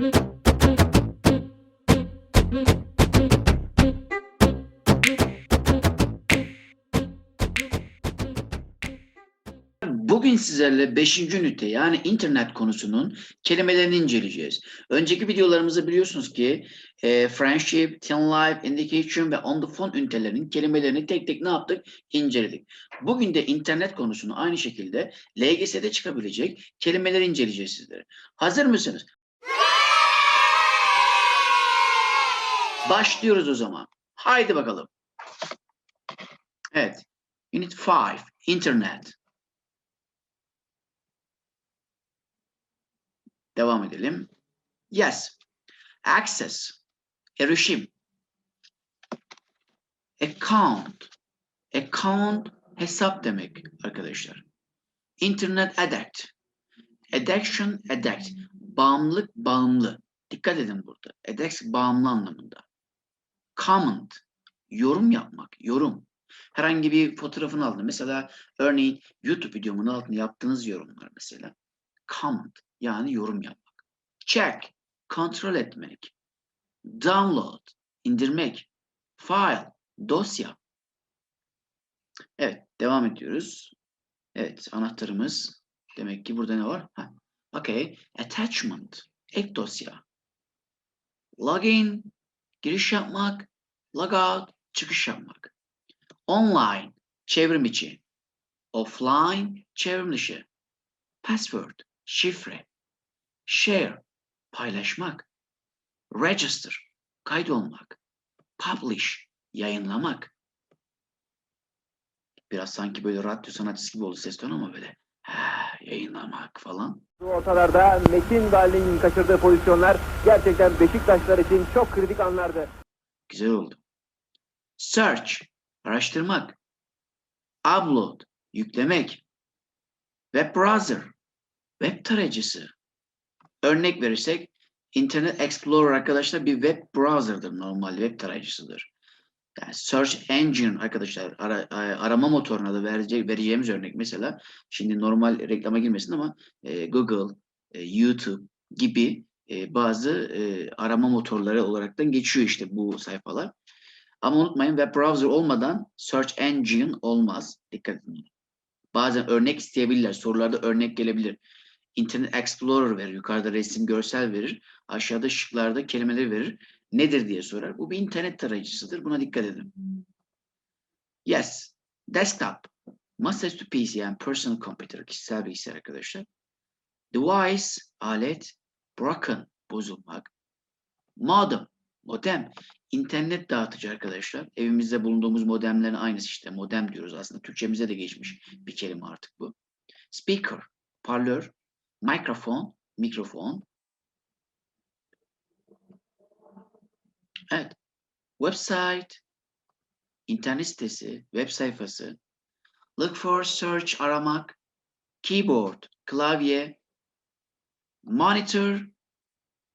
Bugün sizlerle 5. ünite yani internet konusunun kelimelerini inceleyeceğiz. Önceki videolarımızda biliyorsunuz ki e, friendship, teen life, indication ve on the phone ünitelerinin kelimelerini tek tek ne yaptık? İnceledik. Bugün de internet konusunu aynı şekilde LGS'de çıkabilecek kelimeleri inceleyeceğiz sizlere. Hazır mısınız? Başlıyoruz o zaman. Haydi bakalım. Evet. Unit 5. Internet. Devam edelim. Yes. Access. Erişim. Account. Account hesap demek arkadaşlar. Internet addict. Addiction addict. Bağımlılık bağımlı. Dikkat edin burada. Addict bağımlı anlamında. Comment. Yorum yapmak. Yorum. Herhangi bir fotoğrafını aldın. Mesela örneğin YouTube videomun altına yaptığınız yorumlar mesela. Comment. Yani yorum yapmak. Check, kontrol etmek. Download, indirmek. File, dosya. Evet, devam ediyoruz. Evet, anahtarımız. Demek ki burada ne var? Ha. Okay, attachment, ek dosya. Login, giriş yapmak. Logout, çıkış yapmak. Online, çevrim içi. Offline, çevrim dışı. Password, şifre. Share, paylaşmak. Register, kaydolmak. Publish, yayınlamak. Biraz sanki böyle radyo sanatçısı gibi oldu ses tonu ama böyle ha, yayınlamak falan. Bu ortalarda Metin Darling'in kaçırdığı pozisyonlar gerçekten Beşiktaşlar için çok kritik anlardı. Güzel oldu. Search, araştırmak. Upload, yüklemek. Web browser, web tarayıcısı. Örnek verirsek Internet Explorer arkadaşlar bir web browser'dır normal web tarayıcısıdır. Yani search engine arkadaşlar ara- a- arama motoruna da verecek, vereceğimiz örnek mesela şimdi normal reklama girmesin ama e, Google, e, YouTube gibi e, bazı e, arama motorları olaraktan geçiyor işte bu sayfalar. Ama unutmayın web browser olmadan search engine olmaz. Dikkat edin. Bazen örnek isteyebilirler. Sorularda örnek gelebilir. Internet Explorer verir. Yukarıda resim, görsel verir. Aşağıda şıklarda kelimeleri verir. Nedir diye sorar. Bu bir internet tarayıcısıdır. Buna dikkat edin. Yes. Desktop. Masaüstü PC yani personal computer, kişisel bilgisayar arkadaşlar. Device, alet. Broken, bozulmak. Modem, modem. İnternet dağıtıcı arkadaşlar. Evimizde bulunduğumuz modemlerin aynısı işte. Modem diyoruz aslında. Türkçemize de geçmiş bir kelime artık bu. Speaker, parlör. Mikrofon, mikrofon. Evet. Website, internet sitesi, web sayfası. Look for, search, aramak. Keyboard, klavye. Monitor.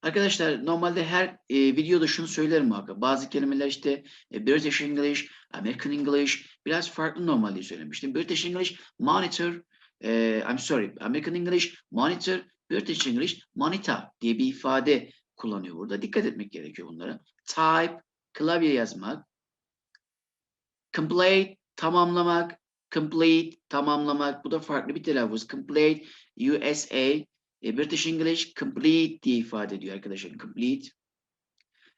Arkadaşlar normalde her e, videoda şunu söylerim muhakkak. Bazı kelimeler işte e, British English, American English biraz farklı normalde söylemiştim. British English, monitor, e, I'm sorry, American English, monitor, British English, monitor diye bir ifade kullanıyor burada. Dikkat etmek gerekiyor bunlara. Type, klavye yazmak. Complete, tamamlamak. Complete, tamamlamak. Bu da farklı bir telaffuz. Complete, USA, e, British English, complete diye ifade ediyor arkadaşlar. Complete.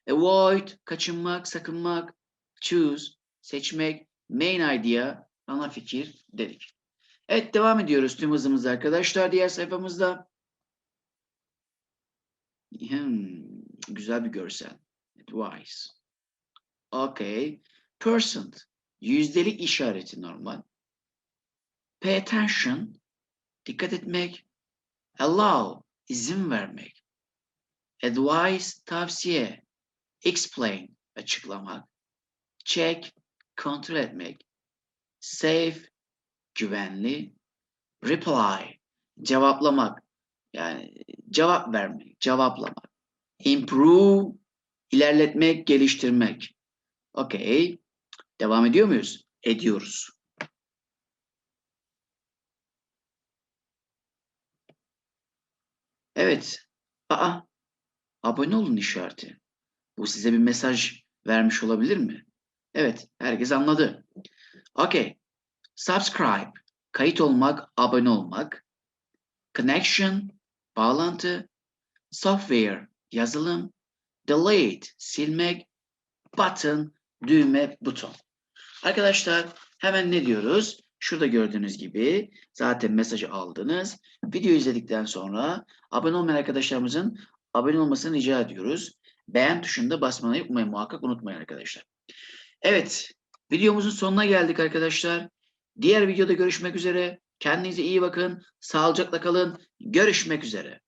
Avoid, kaçınmak, sakınmak. Choose, seçmek. Main idea, ana fikir dedik. Evet devam ediyoruz tüm hızımızla arkadaşlar. Diğer sayfamızda. Hmm, güzel bir görsel. Advice. Okay. Percent. Yüzdelik işareti normal. Pay attention. Dikkat etmek. Allow. izin vermek. Advice. Tavsiye. Explain. Açıklamak. Check. Kontrol etmek. Safe. Güvenli. Reply. Cevaplamak. Yani cevap vermek, cevaplamak. Improve, ilerletmek, geliştirmek. Okey. Devam ediyor muyuz? Ediyoruz. Evet. Aa, abone olun işareti. Bu size bir mesaj vermiş olabilir mi? Evet, herkes anladı. Okay. Subscribe, kayıt olmak, abone olmak. Connection, bağlantı. Software, yazılım. Delete, silmek. Button, düğme, buton. Arkadaşlar hemen ne diyoruz? Şurada gördüğünüz gibi zaten mesajı aldınız. Video izledikten sonra abone olmayan arkadaşlarımızın abone olmasını rica ediyoruz. Beğen tuşunda basmayı unutmayın, muhakkak unutmayın arkadaşlar. Evet, videomuzun sonuna geldik arkadaşlar. Diğer videoda görüşmek üzere. Kendinize iyi bakın. Sağlıcakla kalın. Görüşmek üzere.